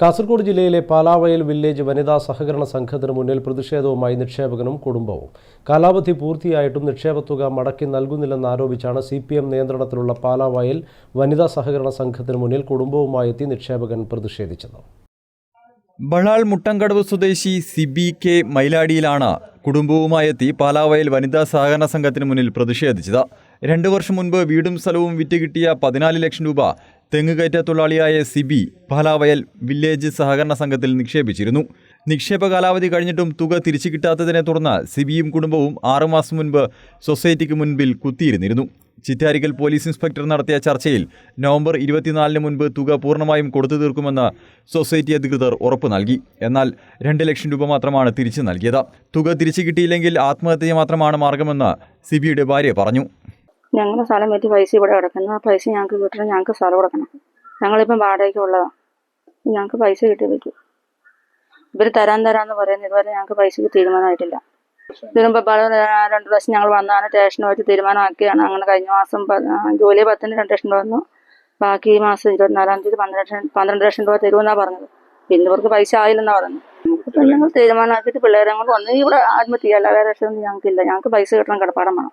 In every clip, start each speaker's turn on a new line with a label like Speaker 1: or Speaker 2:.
Speaker 1: കാസർഗോഡ് ജില്ലയിലെ പാലാവയൽ വില്ലേജ് വനിതാ സഹകരണ സംഘത്തിന് മുന്നിൽ പ്രതിഷേധവുമായി നിക്ഷേപകനും കുടുംബവും. കാലാവധി പൂർത്തിയായിട്ടും നിക്ഷേപത്തുക മടക്കി നൽകുന്നില്ലെന്നാരോപിച്ചാണ് സി പി എം നിയന്ത്രണത്തിലുള്ള പാലാവയൽ വനിതാ സഹകരണ സംഘത്തിന് മുന്നിൽ കുടുംബവുമായി എത്തി നിക്ഷേപകൻ പ്രതിഷേധിച്ചത്.
Speaker 2: ബളാൾ മുട്ടങ്കടവ് സ്വദേശി സിബി കെ മൈലാടിയിലാണ് കുടുംബവുമായെത്തി പാലാവയൽ വനിതാ സഹകരണ സംഘത്തിന് മുന്നിൽ പ്രതിഷേധിച്ചത്. രണ്ടു വർഷം മുൻപ് വീടും സ്ഥലവും വിറ്റ് കിട്ടിയ പതിനാല് ലക്ഷം രൂപ തെങ്ങുകയറ്റ തൊഴിലാളിയായ സിബി പാലാവയൽ വില്ലേജ് സഹകരണ സംഘത്തിൽ നിക്ഷേപിച്ചിരുന്നു. നിക്ഷേപ കാലാവധി കഴിഞ്ഞിട്ടും തുക തിരിച്ചു കിട്ടാത്തതിനെ തുടർന്ന് സിബിയും കുടുംബവും ആറുമാസം മുൻപ് സൊസൈറ്റിക്ക് മുൻപിൽ കുത്തിയിരുന്നിരുന്നു. ചിറ്റാരിക്കൽ പോലീസ് ഇൻസ്പെക്ടർ നടത്തിയ ചർച്ചയിൽ നവംബർ ഇരുപത്തിനാലിന് മുൻപ് തുക പൂർണമായും കൊടുത്തു തീർക്കുമെന്ന് സൊസൈറ്റി അധികൃതർ ഉറപ്പ് നൽകി. എന്നാൽ രണ്ട് ലക്ഷം രൂപ മാത്രമാണ് തിരിച്ചു നൽകിയത്. തുക തിരിച്ചു കിട്ടിയില്ലെങ്കിൽ ആത്മഹത്യ മാത്രമാണ് മാർഗമെന്ന് സിബിയുടെ ഭാര്യ പറഞ്ഞു.
Speaker 3: ഞങ്ങളുടെ സ്ഥലം പറ്റി പൈസ ഇവിടെ കിടക്കുന്നു. ആ പൈസ ഞങ്ങൾക്ക് കിട്ടണം. ഞങ്ങൾക്ക് സ്ഥലം കൊടുക്കണം. ഞങ്ങളിപ്പം വാടകയ്ക്ക് ഉള്ളതാണ്. ഞങ്ങൾക്ക് പൈസ കിട്ടി പറ്റൂ ഇവർ തരാൻ തരാന്ന് പറയുന്നത് ഇതുവരെ ഞങ്ങൾക്ക് പൈസക്ക് തീരുമാനമായിട്ടില്ല. ഇതിനുമ്പോ രണ്ടു പ്രാവശ്യം ഞങ്ങൾ വന്നാണ് സ്റ്റേഷന് വെച്ച് തീരുമാനമാക്കിയാണ്. അങ്ങനെ കഴിഞ്ഞ മാസം ജൂലൈ പത്തിന് രണ്ട് ലക്ഷം രൂപ വന്നു. ബാക്കി ഈ മാസം ഇരുപത്തിനാലാം തീയതി പന്ത്രണ്ട് ലക്ഷം പന്ത്രണ്ട് ലക്ഷം രൂപ തരുമെന്നാ പറഞ്ഞത്. പിന്നെ ഇവർക്ക് പൈസ ആയില്ലെന്നാ പറഞ്ഞു ഇപ്പം ഞങ്ങൾ തീരുമാനമാക്കിയിട്ട് പിള്ളേരെ കൊണ്ട് ഒന്നും ഇവിടെ ആത്മഹത്യ അല്ല വേറെ രക്ഷയൊന്നും ഞങ്ങൾക്കില്ല. ഞങ്ങൾക്ക് പൈസ കിട്ടണം കിടപ്പാടം വേണം.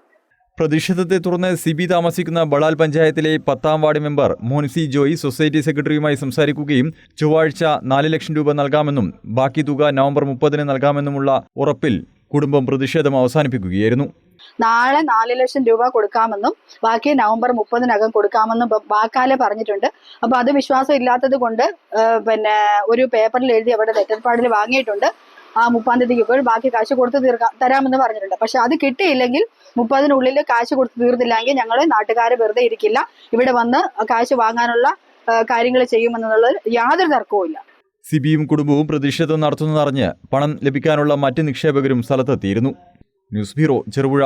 Speaker 2: പ്രതിഷേധത്തെ തുടർന്ന് സി ബി താമസിക്കുന്ന ബളാൽ പഞ്ചായത്തിലെ പത്താം ward member Monsi Joy society സെക്രട്ടറിയുമായി സംസാരിക്കുകയും ചൊവ്വാഴ്ച നാല് ലക്ഷം രൂപ നൽകാമെന്നും ബാക്കി തുക നവംബർ മുപ്പതിന് നൽകാമെന്നുമുള്ള ഉറപ്പിൽ കുടുംബം പ്രതിഷേധം അവസാനിപ്പിക്കുകയായിരുന്നു.
Speaker 4: നാളെ നാല് ലക്ഷം രൂപ കൊടുക്കാമെന്നും ബാക്കി നവംബർ മുപ്പതിനകം കൊടുക്കാമെന്നും വാക്കാലെ പറഞ്ഞിട്ടുണ്ട്. അപ്പൊ അത് വിശ്വാസം ഇല്ലാത്തത് കൊണ്ട് പിന്നെ ഒരു പേപ്പറിൽ എഴുതി അവിടെ തെറ്റർപ്പാടിൽ വാങ്ങിയിട്ടുണ്ട്. ആ മുപ്പാം തീയതിക്ക് ബാക്കി കാശ് കൊടുത്ത് തീർക്കാം തരാമെന്ന് പറഞ്ഞിട്ടുണ്ട്. പക്ഷെ അത് കിട്ടിയില്ലെങ്കിൽ മുപ്പതിനുള്ളിൽ കാശ് കൊടുത്ത് തീർന്നില്ലെങ്കിൽ ഞങ്ങൾ നാട്ടുകാർ വെറുതെ ഇരിക്കില്ല. ഇവിടെ വന്ന് കാശ് വാങ്ങാനുള്ള കാര്യങ്ങൾ ചെയ്യുമെന്നുള്ളത് യാതൊരു തർക്കവും ഇല്ല
Speaker 2: സിബിയും കുടുംബവും പ്രതിഷേധം നടത്തുന്നതറിഞ്ഞ് പണം ലഭിക്കാനുള്ള മറ്റ് നിക്ഷേപകരും സ്ഥലത്തെത്തിയിരുന്നു. News bureau Cherupuzha.